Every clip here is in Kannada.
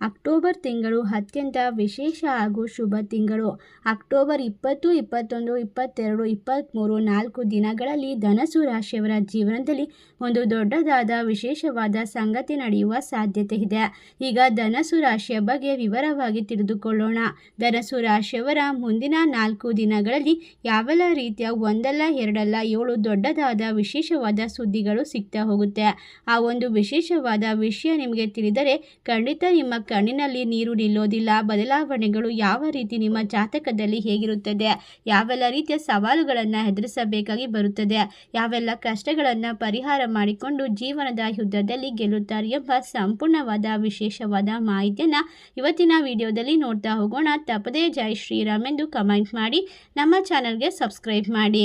ಅಕ್ಟೋಬರ್ ತಿಂಗಳು ಅತ್ಯಂತ ವಿಶೇಷ ಹಾಗೂ ಶುಭ ತಿಂಗಳು. ಅಕ್ಟೋಬರ್ ಇಪ್ಪತ್ತು, ಇಪ್ಪತ್ತೊಂದು, ಇಪ್ಪತ್ತೆರಡು ಇಪ್ಪತ್ತ್ಮೂರು ನಾಲ್ಕು ದಿನಗಳಲ್ಲಿ ಧನಸು ರಾಶಿಯವರ ಜೀವನದಲ್ಲಿ ಒಂದು ದೊಡ್ಡದಾದ ವಿಶೇಷವಾದ ಸಂಗತಿ ನಡೆಯುವ ಸಾಧ್ಯತೆ ಇದೆ. ಈಗ ಧನಸು ರಾಶಿಯ ಬಗ್ಗೆ ವಿವರವಾಗಿ ತಿಳಿದುಕೊಳ್ಳೋಣ. ಧನಸು ರಾಶಿಯವರ ಮುಂದಿನ ನಾಲ್ಕು ದಿನಗಳಲ್ಲಿ ಯಾವೆಲ್ಲ ರೀತಿಯ ಒಂದಲ್ಲ, ಎರಡಲ್ಲ, ಏಳು ದೊಡ್ಡದಾದ ವಿಶೇಷವಾದ ಸುದ್ದಿಗಳು ಸಿಗ್ತಾ ಹೋಗುತ್ತೆ. ಆ ಒಂದು ವಿಶೇಷವಾದ ವಿಷಯ ನಿಮಗೆ ತಿಳಿದರೆ ಖಂಡಿತ ನಿಮ್ಮ ಕಣ್ಣಿನಲ್ಲಿ ನೀರು ನಿಲ್ಲೋದಿಲ್ಲ. ಬದಲಾವಣೆಗಳು ಯಾವ ರೀತಿ ನಿಮ್ಮ ಜಾತಕದಲ್ಲಿ ಹೇಗಿರುತ್ತದೆ? ಯಾವೆಲ್ಲ ರೀತಿಯ ಸವಾಲುಗಳನ್ನು ಎದುರಿಸಬೇಕಾಗಿ ಬರುತ್ತದೆ? ಯಾವೆಲ್ಲ ಕಷ್ಟಗಳನ್ನು ಪರಿಹಾರ ಮಾಡಿಕೊಂಡು ಜೀವನದ ಯುದ್ಧದಲ್ಲಿ ಗೆಲ್ಲುತ್ತಾರೆ ಎಂಬ ಸಂಪೂರ್ಣವಾದ ವಿಶೇಷವಾದ ಮಾಹಿತಿಯನ್ನು ಇವತ್ತಿನ ವಿಡಿಯೋದಲ್ಲಿ ನೋಡ್ತಾ ಹೋಗೋಣ. ತಪ್ಪದೇ ಜೈ ಶ್ರೀರಾಮ್ ಎಂದು ಕಮೆಂಟ್ ಮಾಡಿ. ನಮ್ಮ ಚಾನಲ್ಗೆ ಸಬ್ಸ್ಕ್ರೈಬ್ ಮಾಡಿ.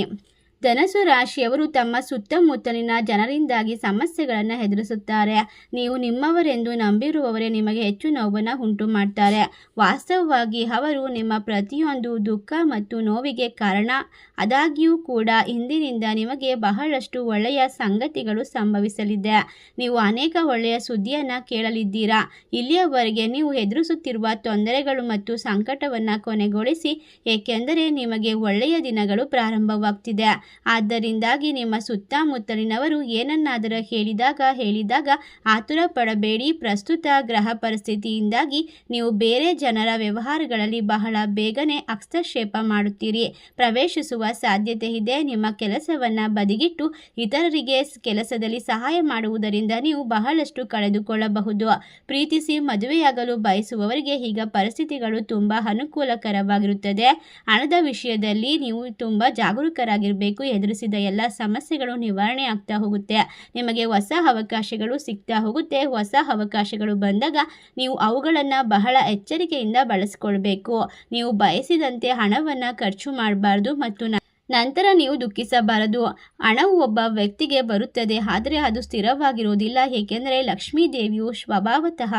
ಧನಸು ರಾಶಿಯವರು ತಮ್ಮ ಸುತ್ತಮುತ್ತಲಿನ ಜನರಿಂದಾಗಿ ಸಮಸ್ಯೆಗಳನ್ನು ಎದುರಿಸುತ್ತಾರೆ. ನೀವು ನಿಮ್ಮವರೆಂದು ನಂಬಿರುವವರೇ ನಿಮಗೆ ಹೆಚ್ಚು ನೋವನ್ನು ಉಂಟು ಮಾಡ್ತಾರೆ ವಾಸ್ತವವಾಗಿ ಅವರು ನಿಮ್ಮ ಪ್ರತಿಯೊಂದು ದುಃಖ ಮತ್ತು ನೋವಿಗೆ ಕಾರಣ. ಆದಾಗ್ಯೂ ಕೂಡ ಇಂದಿನಿಂದ ನಿಮಗೆ ಬಹಳಷ್ಟು ಒಳ್ಳೆಯ ಸಂಗತಿಗಳು ಸಂಭವಿಸಲಿದೆ. ನೀವು ಅನೇಕ ಒಳ್ಳೆಯ ಸುದ್ದಿಯನ್ನು ಕೇಳಲಿದ್ದೀರಾ? ಇಲ್ಲಿಯವರೆಗೆ ನೀವು ಎದುರಿಸುತ್ತಿರುವ ತೊಂದರೆಗಳು ಮತ್ತು ಸಂಕಟವನ್ನು ಕೊನೆಗೊಳಿಸಿ, ಏಕೆಂದರೆ ನಿಮಗೆ ಒಳ್ಳೆಯ ದಿನಗಳು ಪ್ರಾರಂಭವಾಗ್ತಿದೆ. ಆದ್ದರಿಂದಾಗಿ ನಿಮ್ಮ ಸುತ್ತಮುತ್ತಲಿನವರು ಏನನ್ನಾದರೂ ಹೇಳಿದಾಗ ಹೇಳಿದಾಗ ಆತುರ ಪಡಬೇಡಿ ಪ್ರಸ್ತುತ ಗ್ರಹ ಪರಿಸ್ಥಿತಿಯಿಂದಾಗಿ ನೀವು ಬೇರೆ ಜನರ ವ್ಯವಹಾರಗಳಲ್ಲಿ ಬಹಳ ಬೇಗನೆ ಹಸ್ತಕ್ಷೇಪ ಮಾಡುತ್ತೀರಿ. ಪ್ರವೇಶಿಸುವ ಸಾಧ್ಯತೆ ಇದೆ. ನಿಮ್ಮ ಕೆಲಸವನ್ನು ಬದಿಗಿಟ್ಟು ಇತರರಿಗೆ ಕೆಲಸದಲ್ಲಿ ಸಹಾಯ ಮಾಡುವುದರಿಂದ ನೀವು ಬಹಳಷ್ಟು ಕಳೆದುಕೊಳ್ಳಬಹುದು. ಪ್ರೀತಿಸಿ ಮದುವೆಯಾಗಲು ಬಯಸುವವರಿಗೆ ಈಗ ಪರಿಸ್ಥಿತಿಗಳು ತುಂಬ ಅನುಕೂಲಕರವಾಗಿರುತ್ತದೆ. ಹಣದ ವಿಷಯದಲ್ಲಿ ನೀವು ತುಂಬ ಜಾಗರೂಕರಾಗಿರಬೇಕು. ಎದುರಿಸಿದ ಎಲ್ಲ ಸಮಸ್ಯೆಗಳು ನಿವಾರಣೆ ಆಗ್ತಾ ಹೋಗುತ್ತೆ. ನಿಮಗೆ ಹೊಸ ಅವಕಾಶಗಳು ಸಿಗ್ತಾ ಹೋಗುತ್ತೆ. ಹೊಸ ಅವಕಾಶಗಳು ಬಂದಾಗ ನೀವು ಅವುಗಳನ್ನು ಬಹಳ ಎಚ್ಚರಿಕೆಯಿಂದ ಬಳಸ್ಕೊಳ್ಬೇಕು. ನೀವು ಬಯಸಿದಂತೆ ಹಣವನ್ನು ಖರ್ಚು ಮಾಡಬಾರ್ದು ಮತ್ತು ನಂತರ ನೀವು ದುಃಖಿಸಬಾರದು. ಹಣವು ಒಬ್ಬ ವ್ಯಕ್ತಿಗೆ ಬರುತ್ತದೆ, ಆದರೆ ಅದು ಸ್ಥಿರವಾಗಿರುವುದಿಲ್ಲ, ಏಕೆಂದರೆ ಲಕ್ಷ್ಮೀ ದೇವಿಯು ಸ್ವಭಾವತಃ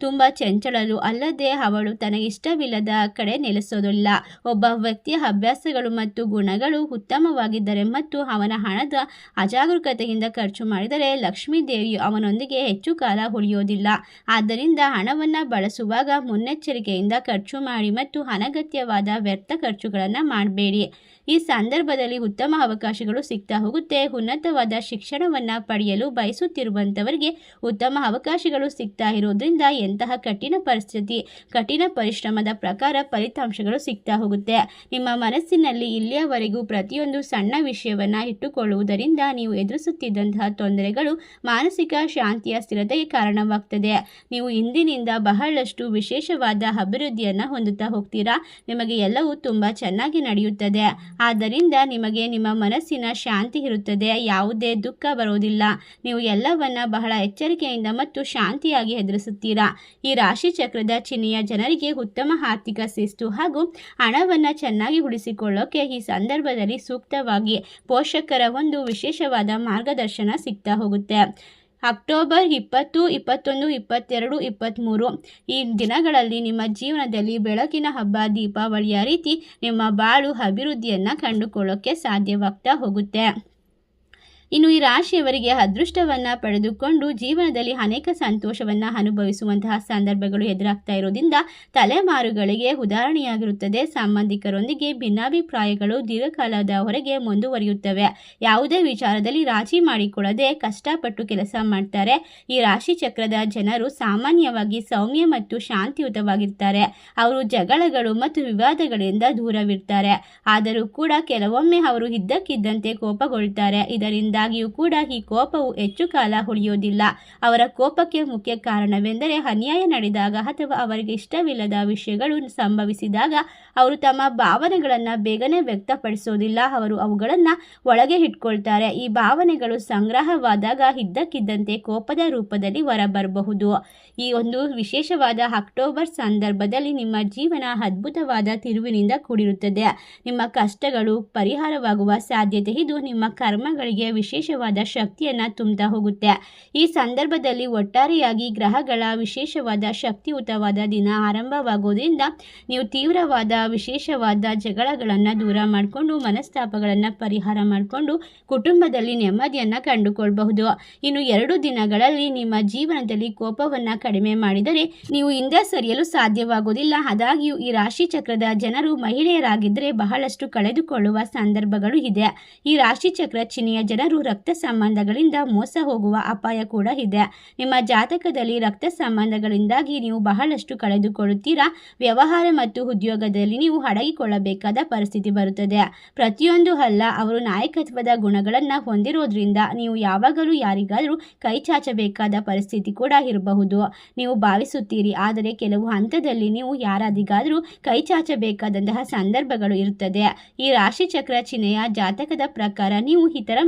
ತುಂಬ ಚಂಚಳಲು ಅಲ್ಲದೆ ಅವಳು ತನಗಿಷ್ಟವಿಲ್ಲದ ಕಡೆ ನೆಲೆಸೋದಿಲ್ಲ. ಒಬ್ಬ ವ್ಯಕ್ತಿಯ ಅಭ್ಯಾಸಗಳು ಮತ್ತು ಗುಣಗಳು ಉತ್ತಮವಾಗಿದ್ದರೆ ಮತ್ತು ಅವನ ಹಣದ ಅಜಾಗರೂಕತೆಯಿಂದ ಖರ್ಚು ಮಾಡಿದರೆ ಲಕ್ಷ್ಮೀ ದೇವಿಯು ಅವನೊಂದಿಗೆ ಹೆಚ್ಚು ಕಾಲ ಉಳಿಯೋದಿಲ್ಲ ಆದ್ದರಿಂದ ಹಣವನ್ನು ಬಳಸುವಾಗ ಮುನ್ನೆಚ್ಚರಿಕೆಯಿಂದ ಖರ್ಚು ಮಾಡಿ ಮತ್ತು ಅನಗತ್ಯವಾದ ವ್ಯರ್ಥ ಖರ್ಚುಗಳನ್ನು ಮಾಡಬೇಡಿ. ಈ ಸಂದರ್ಭದಲ್ಲಿ ಉತ್ತಮ ಅವಕಾಶಗಳು ಸಿಗ್ತಾ ಹೋಗುತ್ತೆ. ಉನ್ನತವಾದ ಶಿಕ್ಷಣವನ್ನು ಪಡೆಯಲು ಬಯಸುತ್ತಿರುವಂಥವರಿಗೆ ಉತ್ತಮ ಅವಕಾಶಗಳು ಸಿಗ್ತಾ ಇರೋದ್ರಿಂದ ಎಂತಹ ಕಠಿಣ ಪರಿಸ್ಥಿತಿ, ಕಠಿಣ ಪರಿಶ್ರಮದ ಪ್ರಕಾರ ಫಲಿತಾಂಶಗಳು ಸಿಗ್ತಾ ಹೋಗುತ್ತೆ. ನಿಮ್ಮ ಮನಸ್ಸಿನಲ್ಲಿ ಇಲ್ಲಿಯವರೆಗೂ ಪ್ರತಿಯೊಂದು ಸಣ್ಣ ವಿಷಯವನ್ನು ಇಟ್ಟುಕೊಳ್ಳುವುದರಿಂದ ನೀವು ಎದುರಿಸುತ್ತಿದ್ದಂತಹ ತೊಂದರೆಗಳು ಮಾನಸಿಕ ಶಾಂತಿಯ ಸ್ಥಿರತೆಗೆ ಕಾರಣವಾಗ್ತದೆ. ನೀವು ಇಂದಿನಿಂದ ಬಹಳಷ್ಟು ವಿಶೇಷವಾದ ಅಭಿವೃದ್ಧಿಯನ್ನು ಹೊಂದುತ್ತಾ ಹೋಗ್ತೀರಾ? ನಿಮಗೆ ಎಲ್ಲವೂ ತುಂಬ ಚೆನ್ನಾಗಿ ನಡೆಯುತ್ತದೆ. ಆದ್ದರಿಂದ ನಿಮಗೆ ನಿಮ್ಮ ಮನಸ್ಸಿನ ಶಾಂತಿ ಇರುತ್ತದೆ, ಯಾವುದೇ ದುಃಖ ಬರೋದಿಲ್ಲ ನೀವು ಎಲ್ಲವನ್ನ ಬಹಳ ಎಚ್ಚರಿಕೆಯಿಂದ ಮತ್ತು ಶಾಂತಿಯಾಗಿ ಎದುರಿಸುತ್ತೀರಾ. ಈ ರಾಶಿ ಚಕ್ರದ ಚಿಹ್ನೆಯ ಜನರಿಗೆ ಉತ್ತಮ ಆರ್ಥಿಕ ಶಿಸ್ತು ಹಾಗೂ ಹಣವನ್ನು ಚೆನ್ನಾಗಿ ಉಳಿಸಿಕೊಳ್ಳೋಕೆ ಈ ಸಂದರ್ಭದಲ್ಲಿ ಸೂಕ್ತವಾಗಿ ಪೋಷಕರ ಒಂದು ವಿಶೇಷವಾದ ಮಾರ್ಗದರ್ಶನ ಸಿಗ್ತಾ ಹೋಗುತ್ತೆ. ಅಕ್ಟೋಬರ್ ಇಪ್ಪತ್ತು, ಇಪ್ಪತ್ತೊಂದು, ಇಪ್ಪತ್ತೆರಡು, ಇಪ್ಪತ್ತ್ಮೂರು. ಈ ದಿನಗಳಲ್ಲಿ ನಿಮ್ಮ ಜೀವನದಲ್ಲಿ ಬೆಳಕಿನ ಹಬ್ಬ, ದೀಪಾವಳಿಯ ರೀತಿ ನಿಮ್ಮ ಬಾಳು ಅಭಿವೃದ್ಧಿಯನ್ನು ಕಂಡುಕೊಳ್ಳೋಕ್ಕೆ ಸಾಧ್ಯವಾಗ್ತಾ ಹೋಗುತ್ತೆ. ಇನ್ನು ಈ ರಾಶಿಯವರಿಗೆ ಅದೃಷ್ಟವನ್ನು ಪಡೆದುಕೊಂಡು ಜೀವನದಲ್ಲಿ ಅನೇಕ ಸಂತೋಷವನ್ನು ಅನುಭವಿಸುವಂತಹ ಸಂದರ್ಭಗಳು ಎದುರಾಗ್ತಾ ಇರೋದ್ರಿಂದ ತಲೆಮಾರುಗಳಿಗೆ ಉದಾಹರಣೆಯಾಗಿರುತ್ತದೆ. ಸಂಬಂಧಿಕರೊಂದಿಗೆ ಭಿನ್ನಾಭಿಪ್ರಾಯಗಳು ದೀರ್ಘಕಾಲದವರೆಗೆ ಮುಂದುವರಿಯುತ್ತವೆ. ಯಾವುದೇ ವಿಚಾರದಲ್ಲಿ ರಾಜಿ ಮಾಡಿಕೊಳ್ಳದೆ ಕಷ್ಟಪಟ್ಟು ಕೆಲಸ ಮಾಡ್ತಾರೆ. ಈ ರಾಶಿ ಚಕ್ರದ ಜನರು ಸಾಮಾನ್ಯವಾಗಿ ಸೌಮ್ಯ ಮತ್ತು ಶಾಂತಿಯುತವಾಗಿರ್ತಾರೆ. ಅವರು ಜಗಳಗಳು ಮತ್ತು ವಿವಾದಗಳಿಂದ ದೂರವಿರ್ತಾರೆ. ಆದರೂ ಕೂಡ ಕೆಲವೊಮ್ಮೆ ಅವರು ಇದ್ದಕ್ಕಿದ್ದಂತೆ ಕೋಪಗೊಳ್ತಾರೆ ಇದರಿಂದ ಆದಾಗ್ಯೂ ಕೂಡ ಈ ಕೋಪವು ಹೆಚ್ಚು ಕಾಲ ಉಳಿಯೋದಿಲ್ಲ ಅವರ ಕೋಪಕ್ಕೆ ಮುಖ್ಯ ಕಾರಣವೆಂದರೆ ಅನ್ಯಾಯ ನಡೆದಾಗ ಅಥವಾ ಅವರಿಗೆ ಇಷ್ಟವಿಲ್ಲದ ವಿಷಯಗಳು ಸಂಭವಿಸಿದಾಗ ಅವರು ತಮ್ಮ ಭಾವನೆಗಳನ್ನು ಬೇಗನೆ ವ್ಯಕ್ತಪಡಿಸೋದಿಲ್ಲ ಅವರು ಅವುಗಳನ್ನು ಒಳಗೆ ಇಟ್ಕೊಳ್ತಾರೆ. ಈ ಭಾವನೆಗಳು ಸಂಗ್ರಹವಾದಾಗ ಇದ್ದಕ್ಕಿದ್ದಂತೆ ಕೋಪದ ರೂಪದಲ್ಲಿ ಹೊರಬರಬಹುದು. ಈ ಒಂದು ವಿಶೇಷವಾದ ಅಕ್ಟೋಬರ್ ಸಂದರ್ಭದಲ್ಲಿ ನಿಮ್ಮ ಜೀವನ ಅದ್ಭುತವಾದ ತಿರುವಿನಿಂದ ಕೂಡಿರುತ್ತದೆ. ನಿಮ್ಮ ಕಷ್ಟಗಳು ಪರಿಹಾರವಾಗುವ ಸಾಧ್ಯತೆ ಇದು ನಿಮ್ಮ ಕರ್ಮಗಳಿಗೆ ವಿಶೇಷ ವಿಶೇಷವಾದ ಶಕ್ತಿಯನ್ನು ತುಂಬುತ್ತಾ ಹೋಗುತ್ತೆ. ಈ ಸಂದರ್ಭದಲ್ಲಿ ಒಟ್ಟಾರೆಯಾಗಿ ಗ್ರಹಗಳ ವಿಶೇಷವಾದ ಶಕ್ತಿಯುತವಾದ ದಿನ ಆರಂಭವಾಗುವುದರಿಂದ ನೀವು ತೀವ್ರವಾದ ವಿಶೇಷವಾದ ಜಗಳಗಳನ್ನು ದೂರ ಮಾಡಿಕೊಂಡು, ಮನಸ್ತಾಪಗಳನ್ನು ಪರಿಹಾರ ಮಾಡಿಕೊಂಡು ಕುಟುಂಬದಲ್ಲಿ ನೆಮ್ಮದಿಯನ್ನು ಕಂಡುಕೊಳ್ಳಬಹುದು ಇನ್ನು ಎರಡು ದಿನಗಳಲ್ಲಿ ನಿಮ್ಮ ಜೀವನದಲ್ಲಿ ಕೋಪವನ್ನು ಕಡಿಮೆ ಮಾಡಿದರೆ ನೀವು ಹಿಂದೆ ಸರಿಯಲು ಸಾಧ್ಯವಾಗುವುದಿಲ್ಲ ಆದಾಗ್ಯೂ, ಈ ರಾಶಿ ಚಕ್ರದ ಜನರು ಮಹಿಳೆಯರಾಗಿದ್ದರೆ ಬಹಳಷ್ಟು ಕಳೆದುಕೊಳ್ಳುವ ಸಂದರ್ಭಗಳು ಇದೆ. ಈ ರಾಶಿ ಚಕ್ರ ಚಿಹ್ನೆಯ ಜನರು ರಕ್ತ ಸಂಬಂಧಗಳಿಂದ ಮೋಸ ಹೋಗುವ ಅಪಾಯ ಕೂಡ ಇದೆ. ನಿಮ್ಮ ಜಾತಕದಲ್ಲಿ ರಕ್ತ ಸಂಬಂಧಗಳಿಂದಾಗಿ ನೀವು ಬಹಳಷ್ಟು ಕಳೆದುಕೊಳ್ಳುತ್ತೀರಾ? ವ್ಯವಹಾರ ಮತ್ತು ಉದ್ಯೋಗದಲ್ಲಿ ನೀವು ಅಡಗಿಕೊಳ್ಳಬೇಕಾದ ಪರಿಸ್ಥಿತಿ ಬರುತ್ತದೆ. ಪ್ರತಿಯೊಂದು ಅಲ್ಲ, ಅವರು ನಾಯಕತ್ವದ ಗುಣಗಳನ್ನು ಹೊಂದಿರೋದ್ರಿಂದ ನೀವು ಯಾವಾಗಲೂ ಯಾರಿಗಾದರೂ ಕೈ ಚಾಚಬೇಕಾದ ಪರಿಸ್ಥಿತಿ ಕೂಡ ಇರಬಹುದು. ನೀವು ಭಾವಿಸುತ್ತೀರಿ, ಆದರೆ ಕೆಲವು ಹಂತದಲ್ಲಿ ನೀವು ಯಾರಾದಿಗಾದರೂ ಕೈ ಚಾಚಬೇಕಾದಂತಹ ಸಂದರ್ಭಗಳು ಇರುತ್ತದೆ. ಈ ರಾಶಿ ಚಕ್ರ ಚಿಹ್ನೆಯ ಜಾತಕದ ಪ್ರಕಾರ ನೀವು ಇತರ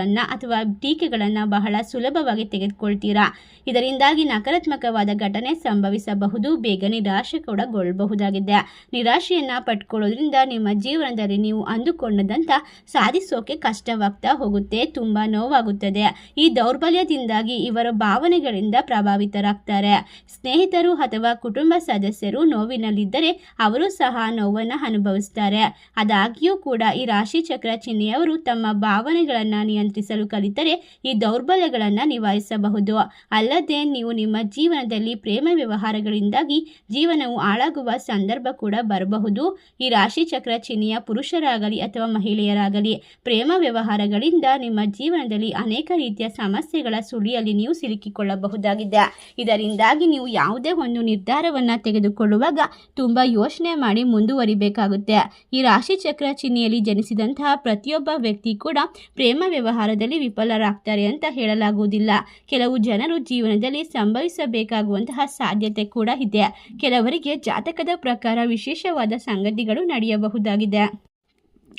ಮಾತುಗಳನ್ನು ಅಥವಾ ಟೀಕೆಗಳನ್ನು ಬಹಳ ಸುಲಭವಾಗಿ ತೆಗೆದುಕೊಳ್ತೀರಾ? ಇದರಿಂದಾಗಿ ನಕಾರಾತ್ಮಕವಾದ ಘಟನೆ ಸಂಭವಿಸಬಹುದು. ಬೇಗ ನಿರಾಶೆ ಕೂಡ ಗೊಳ್ಳಬಹುದಾಗಿದೆ. ನಿರಾಶೆಯನ್ನು ಪಟ್ಕೊಳ್ಳೋದ್ರಿಂದ ನಿಮ್ಮ ಜೀವನದಲ್ಲಿ ನೀವು ಅಂದುಕೊಂಡದಂತ ಸಾಧಿಸೋಕೆ ಕಷ್ಟವಾಗ್ತಾ ಹೋಗುತ್ತೆ, ತುಂಬ ನೋವಾಗುತ್ತದೆ. ಈ ದೌರ್ಬಲ್ಯದಿಂದಾಗಿ ಇವರ ಭಾವನೆಗಳಿಂದ ಪ್ರಭಾವಿತರಾಗ್ತಾರೆ. ಸ್ನೇಹಿತರು ಅಥವಾ ಕುಟುಂಬ ಸದಸ್ಯರು ನೋವಿನಲ್ಲಿದ್ದರೆ ಅವರು ಸಹ ನೋವನ್ನು ಅನುಭವಿಸ್ತಾರೆ. ಆದಾಗ್ಯೂ ಕೂಡ ಈ ರಾಶಿ ಚಕ್ರ ಚಿಹ್ನೆಯವರು ತಮ್ಮ ಭಾವನೆಗಳನ್ನು ನಿಯಂತ್ರಿಸಲು ಕಲಿತರೆ ಈ ದೌರ್ಬಲ್ಯಗಳನ್ನು ನಿವಾರಿಸಬಹುದು. ಅಲ್ಲದೆ ನೀವು ನಿಮ್ಮ ಜೀವನದಲ್ಲಿ ಪ್ರೇಮ ವ್ಯವಹಾರಗಳಿಂದಾಗಿ ಜೀವನವು ಹಾಳಾಗುವ ಸಂದರ್ಭ ಕೂಡ ಬರಬಹುದು. ಈ ರಾಶಿ ಚಕ್ರ ಚಿಹ್ನೆಯ ಪುರುಷರಾಗಲಿ ಅಥವಾ ಮಹಿಳೆಯರಾಗಲಿ, ಪ್ರೇಮ ವ್ಯವಹಾರಗಳಿಂದ ನಿಮ್ಮ ಜೀವನದಲ್ಲಿ ಅನೇಕ ರೀತಿಯ ಸಮಸ್ಯೆಗಳ ಸುಳಿಯಲ್ಲಿ ನೀವು ಸಿಲುಕಿಕೊಳ್ಳಬಹುದಾಗಿದೆ. ಇದರಿಂದಾಗಿ ನೀವು ಯಾವುದೇ ಒಂದು ನಿರ್ಧಾರವನ್ನು ತೆಗೆದುಕೊಳ್ಳುವಾಗ ತುಂಬ ಯೋಚನೆ ಮಾಡಿ ಮುಂದುವರಿಬೇಕಾಗುತ್ತೆ. ಈ ರಾಶಿ ಚಕ್ರ ಚಿಹ್ನೆಯಲ್ಲಿ ಜನಿಸಿದಂತಹ ಪ್ರತಿಯೊಬ್ಬ ವ್ಯಕ್ತಿ ಕೂಡ ಪ್ರೇಮ ವ್ಯವಹಾರದಲ್ಲಿ ವಿಫಲರಾಗ್ತಾರೆ ಅಂತ ಹೇಳಲಾಗುವುದಿಲ್ಲ. ಕೆಲವು ಜನರು ಜೀವನದಲ್ಲಿ ಸಂಭವಿಸಬೇಕಾಗುವಂತಹ ಸಾಧ್ಯತೆ ಕೂಡ ಇದೆ. ಕೆಲವರಿಗೆ ಜಾತಕದ ಪ್ರಕಾರ ವಿಶೇಷವಾದ ಸಂಗತಿಗಳು ನಡೆಯಬಹುದಾಗಿದೆ.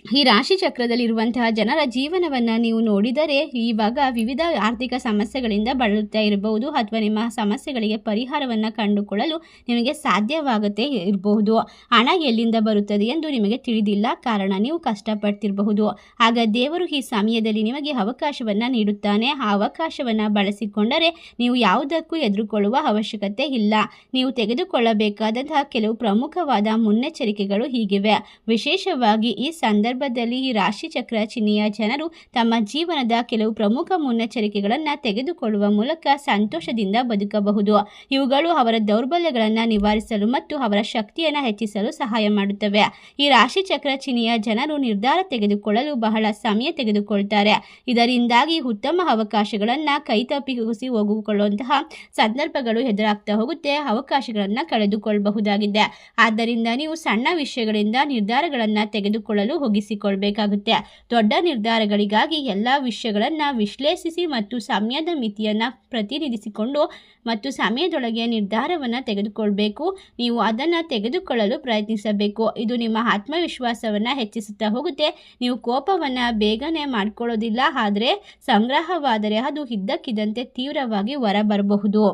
ಈ ರಾಶಿ ಚಕ್ರದಲ್ಲಿರುವಂತಹ ಜನರ ಜೀವನವನ್ನು ನೀವು ನೋಡಿದರೆ ಇವಾಗ ವಿವಿಧ ಆರ್ಥಿಕ ಸಮಸ್ಯೆಗಳಿಂದ ಬಳಲುತ್ತಾ ಇರಬಹುದು ಅಥವಾ ನಿಮ್ಮ ಸಮಸ್ಯೆಗಳಿಗೆ ಪರಿಹಾರವನ್ನು ಕಂಡುಕೊಳ್ಳಲು ನಿಮಗೆ ಸಾಧ್ಯವಾಗುತ್ತೆ ಇರಬಹುದು. ಹಣ ಎಲ್ಲಿಂದ ಬರುತ್ತದೆ ಎಂದು ನಿಮಗೆ ತಿಳಿದಿಲ್ಲ ಕಾರಣ ನೀವು ಕಷ್ಟಪಡ್ತಿರಬಹುದು. ಆಗ ದೇವರು ಈ ಸಮಯದಲ್ಲಿ ನಿಮಗೆ ಅವಕಾಶವನ್ನು ನೀಡುತ್ತಾನೆ. ಆ ಅವಕಾಶವನ್ನು ಬಳಸಿಕೊಂಡರೆ ನೀವು ಯಾವುದಕ್ಕೂ ಎದುರುಕೊಳ್ಳುವ ಅವಶ್ಯಕತೆ ಇಲ್ಲ. ನೀವು ತೆಗೆದುಕೊಳ್ಳಬೇಕಾದಂತಹ ಕೆಲವು ಪ್ರಮುಖವಾದ ಮುನ್ನೆಚ್ಚರಿಕೆಗಳು ಹೀಗಿವೆ. ವಿಶೇಷವಾಗಿ ಈ ಸಂದರ್ಭದಲ್ಲಿ ಈ ರಾಶಿ ಚಕ್ರ ಚಿಹ್ನೆಯ ಜನರು ತಮ್ಮ ಜೀವನದ ಕೆಲವು ಪ್ರಮುಖ ಮುನ್ನೆಚ್ಚರಿಕೆಗಳನ್ನು ತೆಗೆದುಕೊಳ್ಳುವ ಮೂಲಕ ಸಂತೋಷದಿಂದ ಬದುಕಬಹುದು. ಇವುಗಳು ಅವರ ದೌರ್ಬಲ್ಯಗಳನ್ನು ನಿವಾರಿಸಲು ಮತ್ತು ಅವರ ಶಕ್ತಿಯನ್ನು ಹೆಚ್ಚಿಸಲು ಸಹಾಯ ಮಾಡುತ್ತವೆ. ಈ ರಾಶಿ ಚಕ್ರ ಚಿಹ್ನೆಯ ಜನರು ನಿರ್ಧಾರ ತೆಗೆದುಕೊಳ್ಳಲು ಬಹಳ ಸಮಯ ತೆಗೆದುಕೊಳ್ತಾರೆ. ಇದರಿಂದಾಗಿ ಉತ್ತಮ ಅವಕಾಶಗಳನ್ನು ಕೈತಪ್ಪಿಸಿ ಹೋಗಿಕೊಳ್ಳುವಂತಹ ಸಂದರ್ಭಗಳು ಎದುರಾಗ್ತಾ ಹೋಗುತ್ತೆ, ಅವಕಾಶಗಳನ್ನು ಕಳೆದುಕೊಳ್ಳಬಹುದಾಗಿದೆ ಆದ್ದರಿಂದ ನೀವು ಸಣ್ಣ ವಿಷಯಗಳಿಂದ ನಿರ್ಧಾರಗಳನ್ನು ತೆಗೆದುಕೊಳ್ಳಲು ಹೋಗಿಸಿಕೊಳ್ಬೇಕಾಗುತ್ತೆ ದೊಡ್ಡ ನಿರ್ಧಾರಗಳಿಗಾಗಿ ಎಲ್ಲ ವಿಷಯಗಳನ್ನು ವಿಶ್ಲೇಷಿಸಿ ಮತ್ತು ಸಮಯದ ಮಿತಿಯನ್ನು ಪ್ರತಿನಿಧಿಸಿಕೊಂಡು ಮತ್ತು ಸಮಯದೊಳಗೆ ನಿರ್ಧಾರವನ್ನು ತೆಗೆದುಕೊಳ್ಬೇಕು. ನೀವು ಅದನ್ನು ತೆಗೆದುಕೊಳ್ಳಲು ಪ್ರಯತ್ನಿಸಬೇಕು. ಇದು ನಿಮ್ಮ ಆತ್ಮವಿಶ್ವಾಸವನ್ನು ಹೆಚ್ಚಿಸುತ್ತಾ ಹೋಗುತ್ತೆ. ನೀವು ಕೋಪವನ್ನು ಬೇಗನೆ ಮಾಡಿಕೊಳ್ಳೋದಿಲ್ಲ, ಆದರೆ ಸಂಗ್ರಹವಾದರೆ ಅದು ಇದ್ದಕ್ಕಿದ್ದಂತೆ ತೀವ್ರವಾಗಿ ಹೊರಬರಬಹುದು.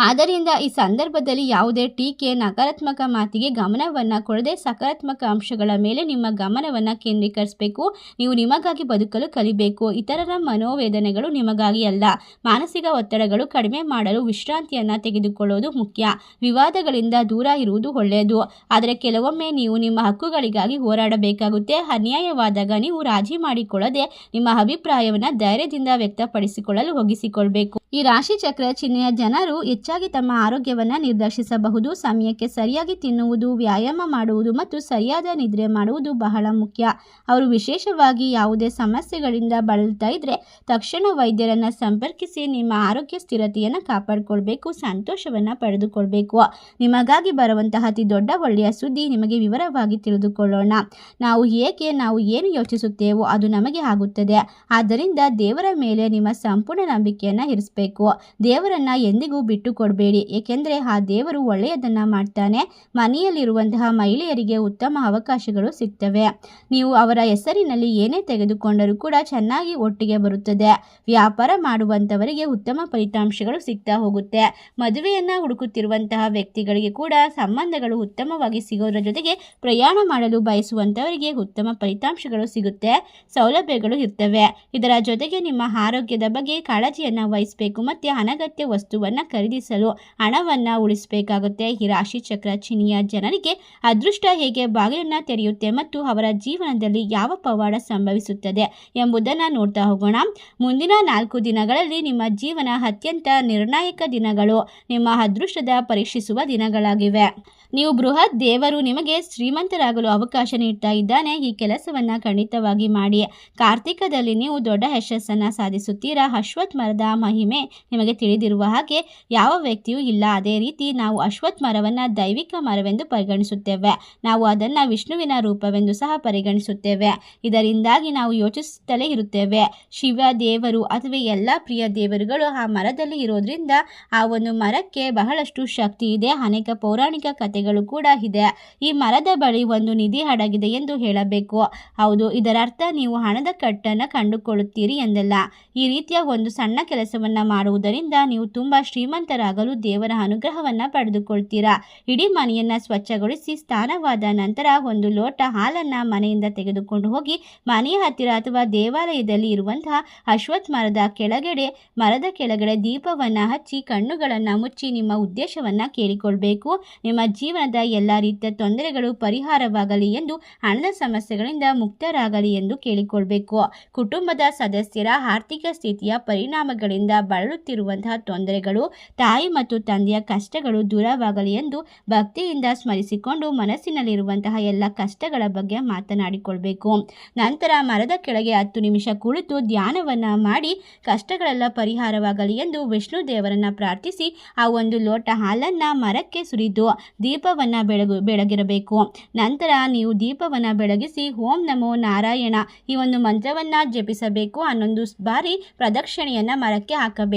ಆದ್ದರಿಂದ ಈ ಸಂದರ್ಭದಲ್ಲಿ ಯಾವುದೇ ಟೀಕೆ ನಕಾರಾತ್ಮಕ ಮಾತಿಗೆ ಗಮನವನ್ನು ಕೊಡದೆ ಸಕಾರಾತ್ಮಕ ಅಂಶಗಳ ಮೇಲೆ ನಿಮ್ಮ ಗಮನವನ್ನು ಕೇಂದ್ರೀಕರಿಸಬೇಕು. ನೀವು ನಿಮಗಾಗಿ ಬದುಕಲು ಕಲಿಬೇಕು. ಇತರರ ಮನೋವೇದನೆಗಳು ನಿಮಗಾಗಿ ಅಲ್ಲ. ಮಾನಸಿಕ ಒತ್ತಡಗಳು ಕಡಿಮೆ ಮಾಡಲು ವಿಶ್ರಾಂತಿಯನ್ನು ತೆಗೆದುಕೊಳ್ಳುವುದು ಮುಖ್ಯ. ವಿವಾದಗಳಿಂದ ದೂರ ಇರುವುದು ಒಳ್ಳೆಯದು. ಆದರೆ ಕೆಲವೊಮ್ಮೆ ನೀವು ನಿಮ್ಮ ಹಕ್ಕುಗಳಿಗಾಗಿ ಹೋರಾಡಬೇಕಾಗುತ್ತೆ. ಅನ್ಯಾಯವಾದಾಗ ನೀವು ರಾಜಿ ಮಾಡಿಕೊಳ್ಳದೆ ನಿಮ್ಮ ಅಭಿಪ್ರಾಯವನ್ನು ಧೈರ್ಯದಿಂದ ವ್ಯಕ್ತಪಡಿಸಿಕೊಳ್ಳಲು ಒಗ್ಗಿಸಿಕೊಳ್ಬೇಕು. ಈ ರಾಶಿ ಚಕ್ರ ಚಿಹ್ನೆಯ ಜನರು ಹೆಚ್ಚಾಗಿ ತಮ್ಮ ಆರೋಗ್ಯವನ್ನು ನಿರ್ದೇಶಿಸಬಹುದು ಸಮಯಕ್ಕೆ ಸರಿಯಾಗಿ ತಿನ್ನುವುದು, ವ್ಯಾಯಾಮ ಮಾಡುವುದು ಮತ್ತು ಸರಿಯಾದ ನಿದ್ರೆ ಮಾಡುವುದು ಬಹಳ ಮುಖ್ಯ. ಅವರು ವಿಶೇಷವಾಗಿ ಯಾವುದೇ ಸಮಸ್ಯೆಗಳಿಂದ ಬಳಲ್ತಾ ಇದ್ರೆ ತಕ್ಷಣ ವೈದ್ಯರನ್ನು ಸಂಪರ್ಕಿಸಿ ನಿಮ್ಮ ಆರೋಗ್ಯ ಸ್ಥಿರತೆಯನ್ನು ಕಾಪಾಡಿಕೊಳ್ಬೇಕು, ಸಂತೋಷವನ್ನು ಪಡೆದುಕೊಳ್ಬೇಕು. ನಿಮಗಾಗಿ ಬರುವಂತಹ ಅತಿ ದೊಡ್ಡ ಒಳ್ಳೆಯ ಸುದ್ದಿ ನಿಮಗೆ ವಿವರವಾಗಿ ತಿಳಿದುಕೊಳ್ಳೋಣ. ನಾವು ಏಕೆ ನಾವು ಏನು ಯೋಚಿಸುತ್ತೇವೋ ಅದು ನಮಗೆ ಆಗುತ್ತದೆ. ಆದ್ದರಿಂದ ದೇವರ ಮೇಲೆ ನಿಮ್ಮ ಸಂಪೂರ್ಣ ನಂಬಿಕೆಯನ್ನು ಇರಿಸಬೇಕು. ವಹಿಸಬೇಕು ದೇವರನ್ನ ಎಂದಿಗೂ ಬಿಟ್ಟು ಕೊಡಬೇಡಿ ಏಕೆಂದರೆ ಆ ದೇವರು ಒಳ್ಳೆಯದನ್ನ ಮಾಡ್ತಾನೆ. ಮನೆಯಲ್ಲಿರುವಂತಹ ಮಹಿಳೆಯರಿಗೆ ಉತ್ತಮ ಅವಕಾಶಗಳು ಸಿಗ್ತವೆ. ನೀವು ಅವರ ಹೆಸರಿನಲ್ಲಿ ಏನೇ ತೆಗೆದುಕೊಂಡರೂ ಕೂಡ ಚೆನ್ನಾಗಿ ಒಟ್ಟಿಗೆ ಬರುತ್ತದೆ. ವ್ಯಾಪಾರ ಮಾಡುವಂಥವರಿಗೆ ಉತ್ತಮ ಫಲಿತಾಂಶಗಳು ಸಿಗ್ತಾ ಹೋಗುತ್ತೆ. ಮದುವೆಯನ್ನ ಹುಡುಕುತ್ತಿರುವಂತಹ ವ್ಯಕ್ತಿಗಳಿಗೆ ಕೂಡ ಸಂಬಂಧಗಳು ಉತ್ತಮವಾಗಿ ಸಿಗೋದ್ರ ಜೊತೆಗೆ ಪ್ರಯಾಣ ಮಾಡಲು ಬಯಸುವಂಥವರಿಗೆ ಉತ್ತಮ ಫಲಿತಾಂಶಗಳು ಸಿಗುತ್ತೆ. ಸೌಲಭ್ಯಗಳು ಇರ್ತವೆ. ಇದರ ಜೊತೆಗೆ ನಿಮ್ಮ ಆರೋಗ್ಯದ ಬಗ್ಗೆ ಕಾಳಜಿಯನ್ನು ವಹಿಸಬೇಕು. ಮತ್ತು ಅನಗತ್ಯ ವಸ್ತುವನ್ನು ಖರೀದಿಸಲು ಹಣವನ್ನು ಉಳಿಸಬೇಕಾಗುತ್ತೆ. ಈ ರಾಶಿ ಚಕ್ರ ಚಿನಿಯ ಜನರಿಗೆ ಅದೃಷ್ಟ ಹೇಗೆ ಬಾಗಿಲನ್ನು ತೆರೆಯುತ್ತೆ ಮತ್ತು ಅವರ ಜೀವನದಲ್ಲಿ ಯಾವ ಪವಾಡ ಸಂಭವಿಸುತ್ತದೆ ಎಂಬುದನ್ನು ನೋಡ್ತಾ ಹೋಗೋಣ. ಮುಂದಿನ ನಾಲ್ಕು ದಿನಗಳಲ್ಲಿ ನಿಮ್ಮ ಜೀವನ ಅತ್ಯಂತ ನಿರ್ಣಾಯಕ ದಿನಗಳು ನಿಮ್ಮ ಅದೃಷ್ಟದ ಪರೀಕ್ಷಿಸುವ ದಿನಗಳಾಗಿವೆ. ನೀವು ಬೃಹತ್ ದೇವರು ನಿಮಗೆ ಶ್ರೀಮಂತರಾಗಲು ಅವಕಾಶ ನೀಡ್ತಾ ಇದ್ದಾನೆ. ಈ ಕೆಲಸವನ್ನು ಖಂಡಿತವಾಗಿ ಮಾಡಿ. ಕಾರ್ತಿಕದಲ್ಲಿ ನೀವು ದೊಡ್ಡ ಯಶಸ್ಸನ್ನು ಸಾಧಿಸುತ್ತೀರಾ? ಅಶ್ವತ್ ಮರದ ಮಹಿಮೆ ನಿಮಗೆ ತಿಳಿದಿರುವ ಹಾಗೆ ಯಾವ ವ್ಯಕ್ತಿಯೂ ಇಲ್ಲ. ಅದೇ ರೀತಿ ನಾವು ಅಶ್ವತ್ಥ ಮರವನ್ನು ದೈವಿಕ ಮರವೆಂದು ಪರಿಗಣಿಸುತ್ತೇವೆ. ನಾವು ಅದನ್ನು ವಿಷ್ಣುವಿನ ರೂಪವೆಂದು ಸಹ ಪರಿಗಣಿಸುತ್ತೇವೆ. ಇದರಿಂದಾಗಿ ನಾವು ಯೋಚಿಸುತ್ತಲೇ ಇರುತ್ತೇವೆ. ಶಿವ ದೇವರು ಅಥವಾ ಎಲ್ಲ ಪ್ರಿಯ ದೇವರುಗಳು ಆ ಮರದಲ್ಲಿ ಇರೋದ್ರಿಂದ ಆ ಒಂದು ಮರಕ್ಕೆ ಬಹಳಷ್ಟು ಶಕ್ತಿ ಇದೆ. ಅನೇಕ ಪೌರಾಣಿಕ ಕಥೆಗಳು ಕೂಡ ಇದೆ. ಈ ಮರದ ಬಳಿ ಒಂದು ನಿಧಿ ಅಡಗಿದೆ ಎಂದು ಹೇಳಬೇಕು. ಹೌದು, ಇದರರ್ಥ ನೀವು ಹಣದ ಕಟ್ಟನ್ನು ಕಂಡುಕೊಳ್ಳುತ್ತೀರಿ ಎಂದಲ್ಲ. ಈ ರೀತಿಯ ಒಂದು ಸಣ್ಣ ಕೆಲಸವನ್ನ ಮಾಡುವುದರಿಂದ ನೀವು ತುಂಬಾ ಶ್ರೀಮಂತರಾಗಲು ದೇವರ ಅನುಗ್ರಹವನ್ನು ಪಡೆದುಕೊಳ್ತೀರಾ? ಇಡೀ ಮನೆಯನ್ನ ಸ್ವಚ್ಛಗೊಳಿಸಿ ಸ್ನಾನವಾದ ನಂತರ ಒಂದು ಲೋಟ ಹಾಲನ್ನ ಮನೆಯಿಂದ ತೆಗೆದುಕೊಂಡು ಹೋಗಿ, ಮನೆಯ ಹತ್ತಿರ ಅಥವಾ ದೇವಾಲಯದಲ್ಲಿ ಇರುವಂತಹ ಅಶ್ವತ್ ಮರದ ಕೆಳಗಡೆ ಮರದ ಕೆಳಗಡೆ ದೀಪವನ್ನ ಹಚ್ಚಿ, ಕಣ್ಣುಗಳನ್ನು ಮುಚ್ಚಿ ನಿಮ್ಮ ಉದ್ದೇಶವನ್ನ ಕೇಳಿಕೊಳ್ಬೇಕು. ನಿಮ್ಮ ಜೀವನದ ಎಲ್ಲ ರೀತಿಯ ತೊಂದರೆಗಳು ಪರಿಹಾರವಾಗಲಿ ಎಂದು, ಹಣದ ಸಮಸ್ಯೆಗಳಿಂದ ಮುಕ್ತರಾಗಲಿ ಎಂದು ಕೇಳಿಕೊಳ್ಬೇಕು. ಕುಟುಂಬದ ಸದಸ್ಯರ ಆರ್ಥಿಕ ಸ್ಥಿತಿಯ ಪರಿಣಾಮಗಳಿಂದ ಬಳಲುತ್ತಿರುವಂತಹ ತೊಂದರೆಗಳು, ತಾಯಿ ಮತ್ತು ತಂದೆಯ ಕಷ್ಟಗಳು ದೂರವಾಗಲಿ ಎಂದು ಭಕ್ತಿಯಿಂದ ಸ್ಮರಿಸಿಕೊಂಡು ಮನಸ್ಸಿನಲ್ಲಿರುವಂತಹ ಎಲ್ಲ ಕಷ್ಟಗಳ ಬಗ್ಗೆ ಮಾತನಾಡಿಕೊಳ್ಬೇಕು. ನಂತರ ಮರದ ಕೆಳಗೆ ಹತ್ತು ನಿಮಿಷ ಕುಳಿತು ಧ್ಯಾನವನ್ನ ಮಾಡಿ ಕಷ್ಟಗಳೆಲ್ಲ ಪರಿಹಾರವಾಗಲಿ ಎಂದು ವಿಷ್ಣು ದೇವರನ್ನ ಪ್ರಾರ್ಥಿಸಿ ಆ ಒಂದು ಲೋಟ ಹಾಲನ್ನ ಮರಕ್ಕೆ ಸುರಿದು ದೀಪವನ್ನ ಬೆಳಗು, ಬೆಳಗಿರಬೇಕು. ನಂತರ ನೀವು ದೀಪವನ್ನ ಬೆಳಗಿಸಿ ಓಂ ನಮೋ ನಾರಾಯಣ ಈ ಒಂದು ಮಂತ್ರವನ್ನ ಜಪಿಸಬೇಕು. ಹನ್ನೊಂದು ಬಾರಿ ಪ್ರದಕ್ಷಿಣೆಯನ್ನ ಮರಕ್ಕೆ ಹಾಕಬೇಕು.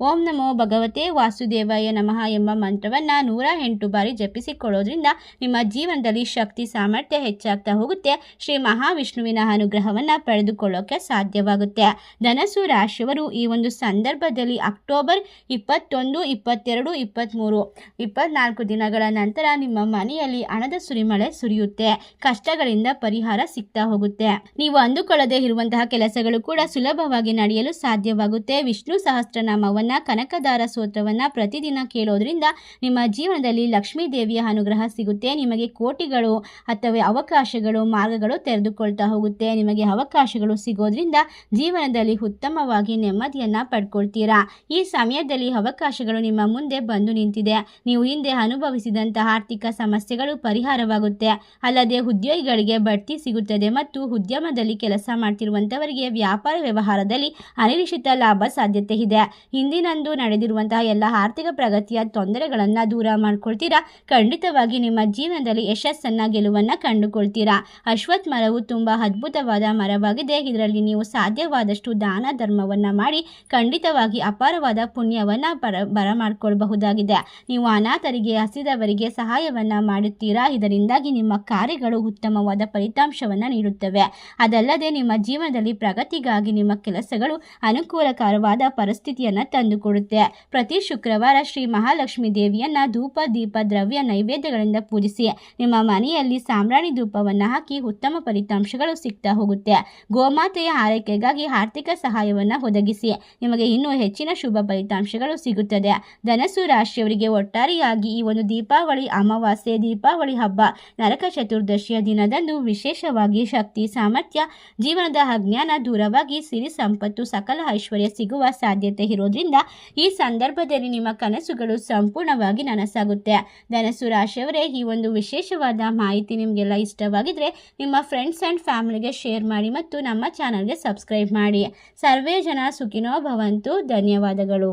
ಓಂ ನಮೋ ಭಗವತೆ ವಾಸುದೇವಾಯ ನಮಃ ಎಂಬ ಮಂತ್ರವನ್ನ ನೂರ ಎಂಟು ಬಾರಿ ಜಪಿಸಿಕೊಳ್ಳೋದ್ರಿಂದ ನಿಮ್ಮ ಜೀವನದಲ್ಲಿ ಶಕ್ತಿ ಸಾಮರ್ಥ್ಯ ಹೆಚ್ಚಾಗ್ತಾ ಹೋಗುತ್ತೆ. ಶ್ರೀ ಮಹಾವಿಷ್ಣುವಿನ ಅನುಗ್ರಹವನ್ನ ಪಡೆದುಕೊಳ್ಳೋಕೆ ಸಾಧ್ಯವಾಗುತ್ತೆ. ಧನಸು ರಾಶಿಯವರು ಈ ಒಂದು ಸಂದರ್ಭದಲ್ಲಿ ಅಕ್ಟೋಬರ್ ಇಪ್ಪತ್ತೊಂದು, ಇಪ್ಪತ್ತೆರಡು ಇಪ್ಪತ್ತ್ಮೂರು ಇಪ್ಪತ್ನಾಲ್ಕು ದಿನಗಳ ನಂತರ ನಿಮ್ಮ ಮನೆಯಲ್ಲಿ ಹಣದ ಸುರಿಮಳೆ ಸುರಿಯುತ್ತೆ. ಕಷ್ಟಗಳಿಂದ ಪರಿಹಾರ ಸಿಗ್ತಾ ಹೋಗುತ್ತೆ. ನೀವು ಅಂದುಕೊಳ್ಳದೆ ಇರುವಂತಹ ಕೆಲಸಗಳು ಕೂಡ ಸುಲಭವಾಗಿ ನಡೆಯಲು ಸಾಧ್ಯವಾಗುತ್ತೆ. ವಿಷ್ಣು ಸಹಸ್ರನಾಮವನ್ನ ಕನಕದಾರ ಸ್ತೋತ್ರವನ್ನು ಪ್ರತಿದಿನ ಕೇಳೋದ್ರಿಂದ ನಿಮ್ಮ ಜೀವನದಲ್ಲಿ ಲಕ್ಷ್ಮೀ ದೇವಿಯ ಅನುಗ್ರಹ ಸಿಗುತ್ತೆ. ನಿಮಗೆ ಕೋಟಿಗಳು ಅಥವಾ ಅವಕಾಶಗಳು, ಮಾರ್ಗಗಳು ತೆರೆದುಕೊಳ್ತಾ ಹೋಗುತ್ತೆ. ನಿಮಗೆ ಅವಕಾಶಗಳು ಸಿಗೋದ್ರಿಂದ ಜೀವನದಲ್ಲಿ ಉತ್ತಮವಾಗಿ ನೆಮ್ಮದಿಯನ್ನ ಪಡ್ಕೊಳ್ತೀರಾ? ಈ ಸಮಯದಲ್ಲಿ ಅವಕಾಶಗಳು ನಿಮ್ಮ ಮುಂದೆ ಬಂದು ನಿಂತಿದೆ. ನೀವು ಹಿಂದೆ ಅನುಭವಿಸಿದಂತಹ ಆರ್ಥಿಕ ಸಮಸ್ಯೆಗಳು ಪರಿಹಾರವಾಗುತ್ತೆ. ಅಲ್ಲದೆ ಉದ್ಯೋಗಿಗಳಿಗೆ ಬಡ್ತಿ ಸಿಗುತ್ತದೆ ಮತ್ತು ಉದ್ಯಮದಲ್ಲಿ ಕೆಲಸ ಮಾಡ್ತಿರುವಂತವರಿಗೆ ವ್ಯಾಪಾರ ವ್ಯವಹಾರದಲ್ಲಿ ಅನಿರೀಕ್ಷಿತ ಲಾಭ ಸಾಧ್ಯತೆ ಇದೆ. ಹಿಂದಿನಂದು ನಡೆದಿರುವಂತಹ ಎಲ್ಲ ಆರ್ಥಿಕ ಪ್ರಗತಿಯ ತೊಂದರೆಗಳನ್ನು ದೂರ ಮಾಡ್ಕೊಳ್ತೀರಾ? ಖಂಡಿತವಾಗಿ ನಿಮ್ಮ ಜೀವನದಲ್ಲಿ ಯಶಸ್ಸನ್ನ ಗೆಲುವನ್ನ ಕಂಡುಕೊಳ್ತೀರಾ? ಅಶ್ವತ್ಥ ಮರವು ತುಂಬಾ ಅದ್ಭುತವಾದ ಮರವಾಗಿದೆ. ಇದರಲ್ಲಿ ನೀವು ಸಾಧ್ಯವಾದಷ್ಟು ದಾನ ಧರ್ಮವನ್ನ ಮಾಡಿ ಖಂಡಿತವಾಗಿ ಅಪಾರವಾದ ಪುಣ್ಯವನ್ನ ಬರ ಬರಮಾಡ್ಕೊಳ್ಬಹುದಾಗಿದೆ. ನೀವು ಅನಾಥರಿಗೆ, ಹಸಿದವರಿಗೆ ಸಹಾಯವನ್ನ ಮಾಡುತ್ತೀರಾ? ಇದರಿಂದಾಗಿ ನಿಮ್ಮ ಕಾರ್ಯಗಳು ಉತ್ತಮವಾದ ಫಲಿತಾಂಶವನ್ನು ನೀಡುತ್ತವೆ. ಅದಲ್ಲದೆ ನಿಮ್ಮ ಜೀವನದಲ್ಲಿ ಪ್ರಗತಿಗಾಗಿ ನಿಮ್ಮ ಕೆಲಸಗಳು ಅನುಕೂಲಕರವಾದ ಪರಿಸ್ಥಿತಿಯನ್ನ ತಂದುಕೊಡುತ್ತೆ ಪ್ರತಿ ಶುಕ್ರವಾರ ಶ್ರೀ ಮಹಾಲಕ್ಷ್ಮಿ ದೇವಿಯನ್ನ ಧೂಪ, ದೀಪ, ದ್ರವ್ಯ, ನೈವೇದ್ಯಗಳಿಂದ ಪೂಜಿಸಿ ನಿಮ್ಮ ಮನೆಯಲ್ಲಿ ಸಾಮ್ರಾಣಿ ಧೂಪವನ್ನು ಹಾಕಿ ಉತ್ತಮ ಫಲಿತಾಂಶಗಳು ಸಿಗ್ತಾ ಹೋಗುತ್ತೆ. ಗೋಮಾತೆಯ ಆರೈಕೆಗಾಗಿ ಆರ್ಥಿಕ ಸಹಾಯವನ್ನ ಒದಗಿಸಿ ನಿಮಗೆ ಇನ್ನೂ ಹೆಚ್ಚಿನ ಶುಭ ಫಲಿತಾಂಶಗಳು ಸಿಗುತ್ತದೆ. ಧನಸು ರಾಶಿಯವರಿಗೆ ಒಟ್ಟಾರೆಯಾಗಿ ಈ ಒಂದು ದೀಪಾವಳಿ ಅಮಾವಾಸ್ಯೆ, ದೀಪಾವಳಿ ಹಬ್ಬ, ನರಕ ಚತುರ್ದಶಿಯ ದಿನದಂದು ವಿಶೇಷವಾಗಿ ಶಕ್ತಿ, ಸಾಮರ್ಥ್ಯ, ಜೀವನದ ಅಜ್ಞಾನ ದೂರವಾಗಿ ಸಿರಿ, ಸಂಪತ್ತು, ಸಕಲ ಐಶ್ವರ್ಯ ಸಿಗುವ ಸಾಧ್ಯತೆ ಇರೋದ್ರಿಂದ ಈ ಸಂದರ್ಭದಲ್ಲಿ ನಿಮ್ಮ ಕನಸುಗಳು ಸಂಪೂರ್ಣವಾಗಿ ನನಸಾಗುತ್ತೆ. ಧನಸು ರಾಶಿಯವರೇ, ಈ ಒಂದು ವಿಶೇಷವಾದ ಮಾಹಿತಿ ನಿಮಗೆಲ್ಲ ಇಷ್ಟವಾಗಿದ್ರೆ ನಿಮ್ಮ ಫ್ರೆಂಡ್ಸ್ ಆ್ಯಂಡ್ ಫ್ಯಾಮಿಲಿಗೆ ಶೇರ್ ಮಾಡಿ ಮತ್ತು ನಮ್ಮ ಚಾನಲ್ಗೆ ಸಬ್ಸ್ಕ್ರೈಬ್ ಮಾಡಿ. ಸರ್ವೇ ಜನ ಸುಖಿನೋ ಭವಂತು. ಧನ್ಯವಾದಗಳು.